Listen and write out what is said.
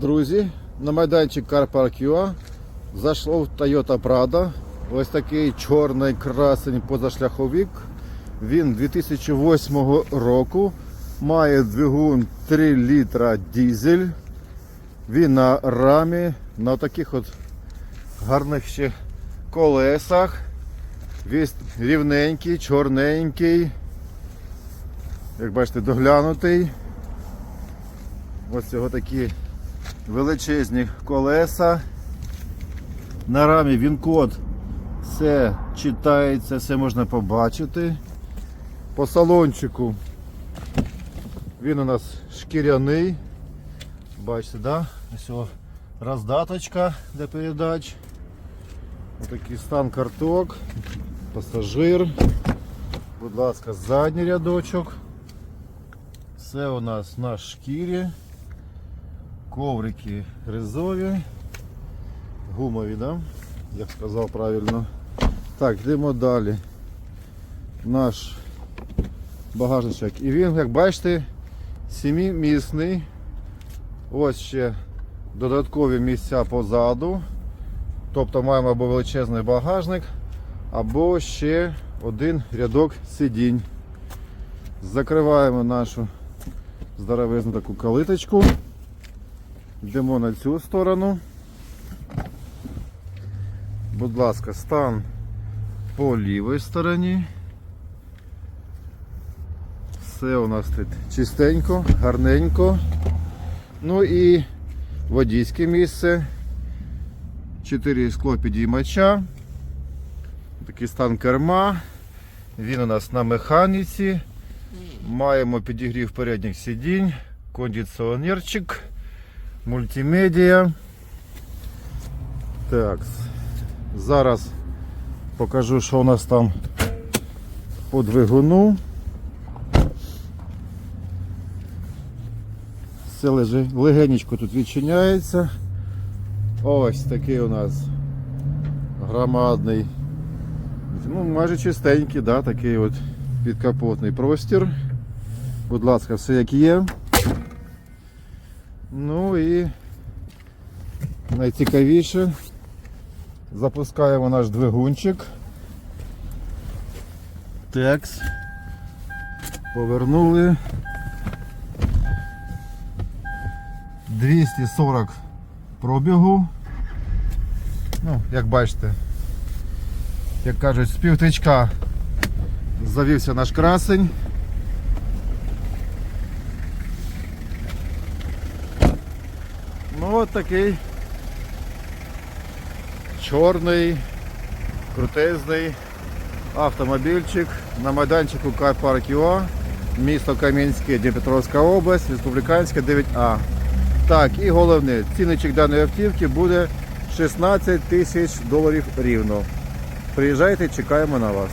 Друзі, на майданчик Car Park UA зайшло в Toyota Prado. Ось такий чорний красень позашляховик. Він 2008 року. Має двигун 3 літра дізель. Він на рамі, на таких от гарних ще колесах. Весь рівненький, чорненький. Як бачите, доглянутий. Ось його такі величезні колеса. На рамі він код все читається, все можна побачити. По салончику він у нас шкіряний. Бачите, да? Ось роздаточка для передач. Отакий стан карток, пасажир. Будь ласка, задній рядочок. Все у нас на шкірі. Коврики ризові. Гумові, да? Як сказав правильно. Так, йдемо далі. Наш багажничок. І він, як бачите, сімімісний. Ось ще додаткові місця позаду. Тобто маємо або величезний багажник, або ще один рядок сидінь. Закриваємо нашу здоровезну таку калиточку. Йдемо на цю сторону. Будь ласка, стан по лівій стороні. Все у нас тут чистенько, гарненько. Ну і водійське місце. Чотири скло підіймача. Такий стан керма. Він у нас на механіці. Маємо підігрів передніх сидінь, кондиціонерчик, мультимедіа. Так, зараз покажу, що у нас там по двигуну. Все легенечко тут відчиняється. Ось такий у нас громадний, ну майже чистенький, да, такий от підкапотний простір. Будь ласка, все як є. Ну і найцікавіше. Запускаємо наш двигунчик. Текс. Повернули. 240 пробігу. Ну, як бачите, як кажуть, з півтичка завівся наш красень. Ну от такий чорний, крутезний автомобільчик на майданчику Park UA, місто Кам'янське, Дніпропетровська область, Республіканська 9А. Так, і головне, цінничок даної автівки буде 16 тисяч доларів рівно. Приїжджайте, чекаємо на вас.